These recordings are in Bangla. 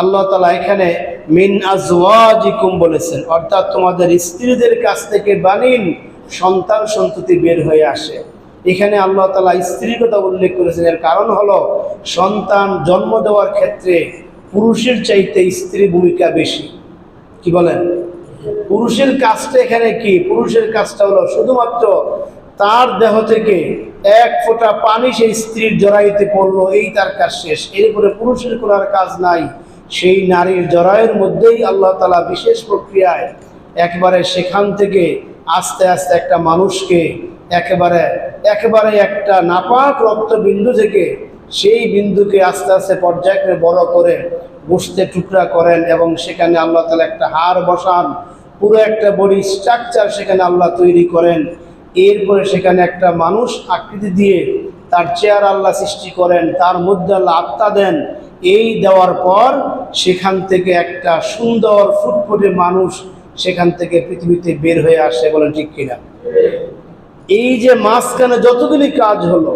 আল্লাহ তালা এখানে মিন আজওয়াজিকুম বলেছেন, অর্থাৎ তোমাদের স্ত্রীদের কাছ থেকে বানিন সন্তান সন্ততি বের হয়ে আসে। এখানে আল্লাহ তালা স্ত্রীর কথা উল্লেখ করেছেন, এর কারণ হলো সন্তান জন্ম দেওয়ার ক্ষেত্রে পুরুষের চাইতে স্ত্রী ভূমিকা বেশি। কি বলেন? পুরুষের কাজটা এখানে কি? পুরুষের কাজটা হলো শুধুমাত্র তার দেহ থেকে এক ফোঁটা পানি সেই স্ত্রীর জড়াইতে পড়ল, এই তার কাজ শেষ। এরপরে পুরুষের কোনো আর কাজ নাই। সেই নারীর জরায়ের মধ্যেই আল্লাহ তালা বিশেষ প্রক্রিয়ায় একবারে সেখান থেকে আস্তে আস্তে একটা মানুষকে একেবারে একেবারে একটা নাপাক রক্তবিন্দু থেকে সেই বিন্দুকে আস্তে আস্তে পর্যায়ক্রমে বড় করে বসতে টুকরা করেন এবং সেখানে আল্লাহ তালা একটা হাড় বসান, পুরো একটা বডি স্ট্রাকচার সেখানে আল্লাহ তৈরি করেন। এরপরে সেখানে একটা মানুষ আকৃতি দিয়ে তার চেয়ার আল্লাহ সৃষ্টি করেন, তার মধ্যে আল্লাহ আত্মা দেন এই দেওয়ার পর সেখান থেকে একটা সুন্দর ফুটফুটে মানুষ সেখান থেকে পৃথিবীতে বের হয়ে আসে বলেন ঠিক কিনা? এই যে মাঝখানে যতগুলি কাজ হলো,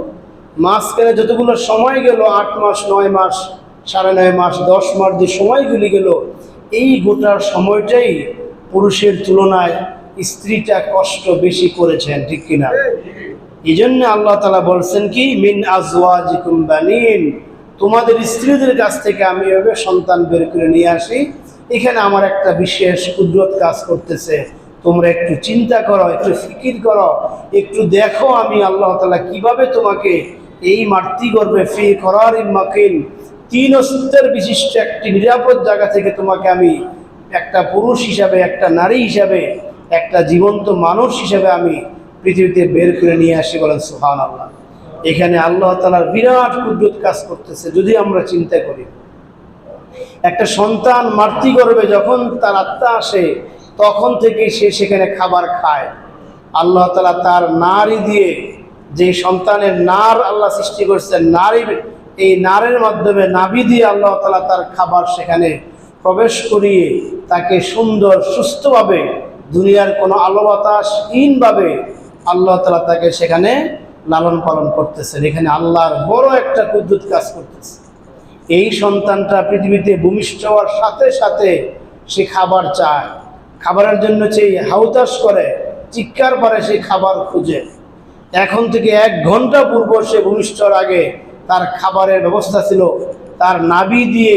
মাঝখানে যতগুলো সময় গেল, আট মাস, নয় মাস, সাড়ে নয় মাস, দশ মাস যে সময়গুলি গেল, এই গোটার সময়টাই পুরুষের তুলনায় স্ত্রীটা কষ্ট বেশি করেছেন, ঠিক কিনা? এই জন্য আল্লাহ তালা বলছেন কি? মিন আজওয়াজিকুম বানিন। তোমাদের স্ত্রীদের কাছ থেকে আমি এভাবে সন্তান বের করে নিয়ে আসি। এখানে আমার একটা বিশেষ কুদরত কাজ করতেছে। তোমরা একটু চিন্তা করো, একটু ফিকির করো, একটু দেখো আমি আল্লাহ তালা কীভাবে তোমাকে এই মাতৃগর্ভে ফি করার মাকিন, তিন অস্ত্রের বিশিষ্ট একটি নিরাপদ জায়গা থেকে তোমাকে আমি একটা পুরুষ হিসাবে, একটা নারী হিসাবে, একটা জীবন্ত মানুষ হিসাবে আমি পৃথিবীতে বের করে নিয়ে আসি বলেন সুহান আল্লাহ এখানে আল্লাহ তালার বিরাট কুদরত কাজ করতেছে, যদি আমরা চিন্তা করি। একটা সন্তান মাতৃগর্ভে যখন তার আত্মা আসে, তখন থেকে সে সেখানে খাবার খায়। আল্লাহ তালা তার নারী দিয়ে যে সন্তানের নার আল্লাহ সৃষ্টি করছেন নারীর এই নারের মাধ্যমে নাভি দিয়ে আল্লাহ তালা তার খাবার সেখানে প্রবেশ করিয়ে তাকে সুন্দর, সুস্থভাবে দুনিয়ার কোনো আলো বাতাসহীনভাবে আল্লাহ তালা তাকে সেখানে লালন পালন করতেছেন। এখানে আল্লাহর বড় একটা কুদ্দুত কাজ করতেছে। এই সন্তানটা পৃথিবীতে ভূমিষ্ঠ হওয়ার সাথে সাথে সে খাবার চায়। খাবারের জন্য চেয়ে হাউতাস করে, চিৎকার পারে সে খাবার খুঁজে। এখন থেকে এক ঘণ্টা পূর্ব সে ভূমিষ্ঠর আগে তার খাবারের ব্যবস্থা ছিল তার নাবি দিয়ে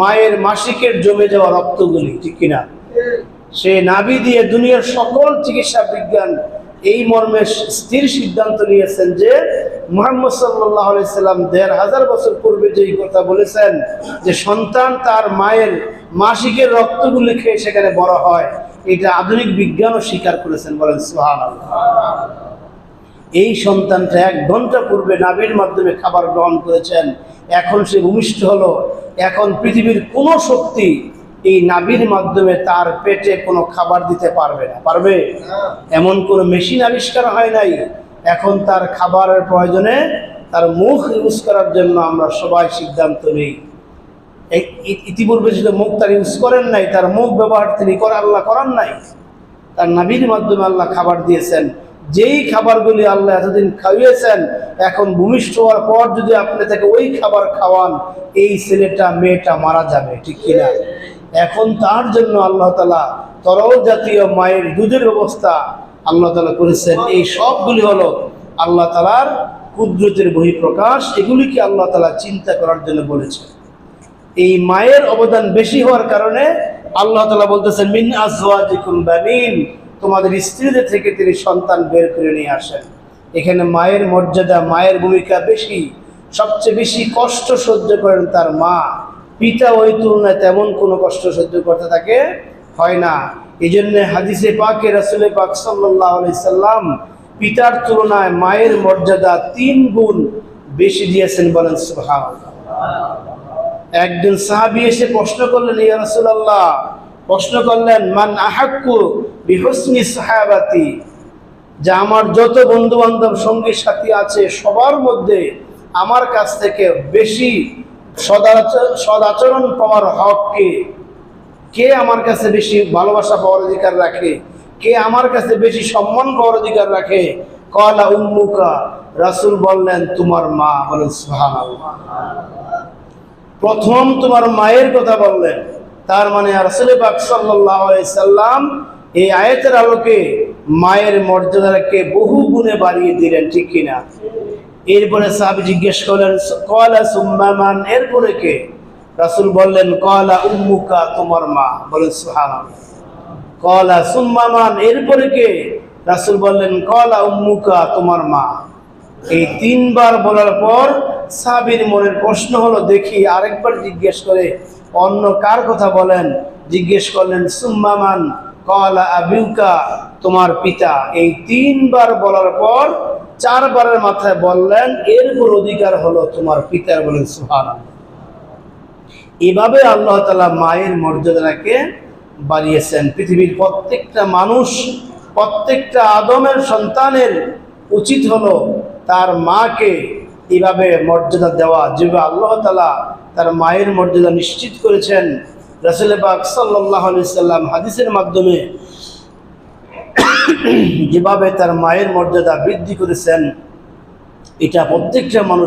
মায়ের মাসিকের জমে যাওয়া রক্তগুলি, ঠিক কিনা? সে নাবি দিয়ে দুনিয়ার সকল চিকিৎসা বিজ্ঞান এই মর্মে স্থির সিদ্ধান্ত নিয়েছেন যে মোহাম্মদ সাল্লাহ সাল্লাম দেড় হাজার বছর পূর্বে যেই কথা বলেছেন যে সন্তান তার মায়ের মাসিকের রক্তগুলি খেয়ে সেখানে বড় হয়, এটা আধুনিক বিজ্ঞানও স্বীকার করেছেন, বলেন সোহান এই সন্তানটা এক ঘণ্টা পূর্বে নাবির মাধ্যমে খাবার গ্রহণ করেছেন, এখন সে ভূমিষ্ঠ হলো, এখন পৃথিবীর কোনো শক্তি এই নাভির মাধ্যমে তার পেটে কোনো খাবার দিতে পারবে না। পারবে? এমন কোনো মেশিন আবিষ্কার হয় নাই। এখন তার খাবারের প্রয়োজনে তার মুখ ইউজ করার জন্য আমরা সবাই সিদ্ধান্ত নিই। ইতিপূর্বে যদি মুখ তার ইউজ করেন নাই, তার মুখ ব্যবহার তিনি করে আল্লাহ করান নাই। তার নাভির মাধ্যমে আল্লাহ খাবার দিয়েছেন। যেই খাবারগুলি আল্লাহ এতদিন খাইয়েছেন, এখন ভূমিষ্ঠ হওয়ার পর যদি আপনি তাকে ওই খাবার খাওয়ান, এই ছেলেটা, মেয়েটা মারা যাবে, ঠিক কিনা? এখন তার জন্য আল্লাহ তালা তরল জাতীয় মায়ের দুধের ব্যবস্থা আল্লাহ তালা করেছেন। এই সবগুলি হলো আল্লাহ তালার কুদরতের বহিঃপ্রকাশ, এগুলিকে আল্লাহ তালা চিন্তা করার জন্য বলেছেন। এই মায়ের অবদান বেশি হওয়ার কারণে আল্লাহ তালা বলতেছেন, মিন আজওয়াজিকুম তোমাদের স্ত্রীদের থেকে তিনি সন্তান বের করে নিয়ে আসেন। এখানে মায়ের মর্যাদা, মায়ের ভূমিকা বেশি। সবচেয়ে বেশি কষ্ট সহ্য করেন তার মা। পিতা ওই তুলনায় তেমন কোনো কষ্ট সহ্য করতে থাকে, হয় না। এই জন্য হাদিসে পাকে রাসুলে পাক সাল্লাহ সাল্লাম পিতার তুলনায় মায়ের মর্যাদা তিন গুণ বেশি দিয়েছেন বলেন, সুবহানাল্লাহ। একজন সাহাবি এসে প্রশ্ন করলেন, ইয়া রাসূলুল্লাহ প্রশ্ন করলেন, মান আহাক্কু বিহুসনি সাহাবাতি যে আমার যত বন্ধু বান্ধব সঙ্গী সাথী আছে, সবার মধ্যে আমার কাছ থেকে বেশি সদাচরণ পাওয়ার হক কে কে আমার কাছে বেশি ভালোবাসা পাওয়ার অধিকার রাখে? কে আমার কাছে বেশি সম্মান পাওয়ার অধিকার রাখে? কলা উম্মুকা, রাসূল বললেন, তোমার মা। বলেন, সুবহানাল্লাহ। প্রথম তোমার মায়ের কথা বললেন। তার মানে রাসূল সাল্লাম এই আয়াতের আলোকে মায়ের মর্যাদাকে বহু গুণে বাড়িয়ে দিলেন, ঠিক কিনা? এরপরে সাহাবী জিজ্ঞেস করলেন, কলা সুম্মামান এরপরে কে? রাসূল বললেন, কলা উম্মুকা, তোমার মা। বলেন, সুবহানাল্লাহ। কলা সুম্মামান এরপরে কে? রাসূল বললেন, কলা উম্মুকা, তোমার মা। এই তিনবার বলার পর সাবির মনের প্রশ্ন হলো, দেখি আরেকবার জিজ্ঞেস করে অন্য কার কথা বলেন? জিজ্ঞেস করলেন সুম্মামান কলা আবিউকা, তোমার পিতা। এই তিনবার বলার পর চারবারের মাথায় বললেন, এর এরপর অধিকার হলো তোমার পিতার বলেন সুহান এভাবে আল্লাহ তালা মায়ের মর্যাদাকে বাড়িয়েছেন। পৃথিবীর প্রত্যেকটা মানুষ, প্রত্যেকটা আদমের সন্তানের উচিত হলো তার মাকে এভাবে মর্যাদা দেওয়া। যেভাবে আল্লাহ তালা তার মায়ের মর্যাদা নিশ্চিত করেছেন রসুল বাক সাল্লাহ আলি সাল্লাম হাদিসের মাধ্যমে। যেভাবে তার মায়ের মর্যাদা বৃদ্ধি করেছেন এটা প্রত্যেকটা মানুষ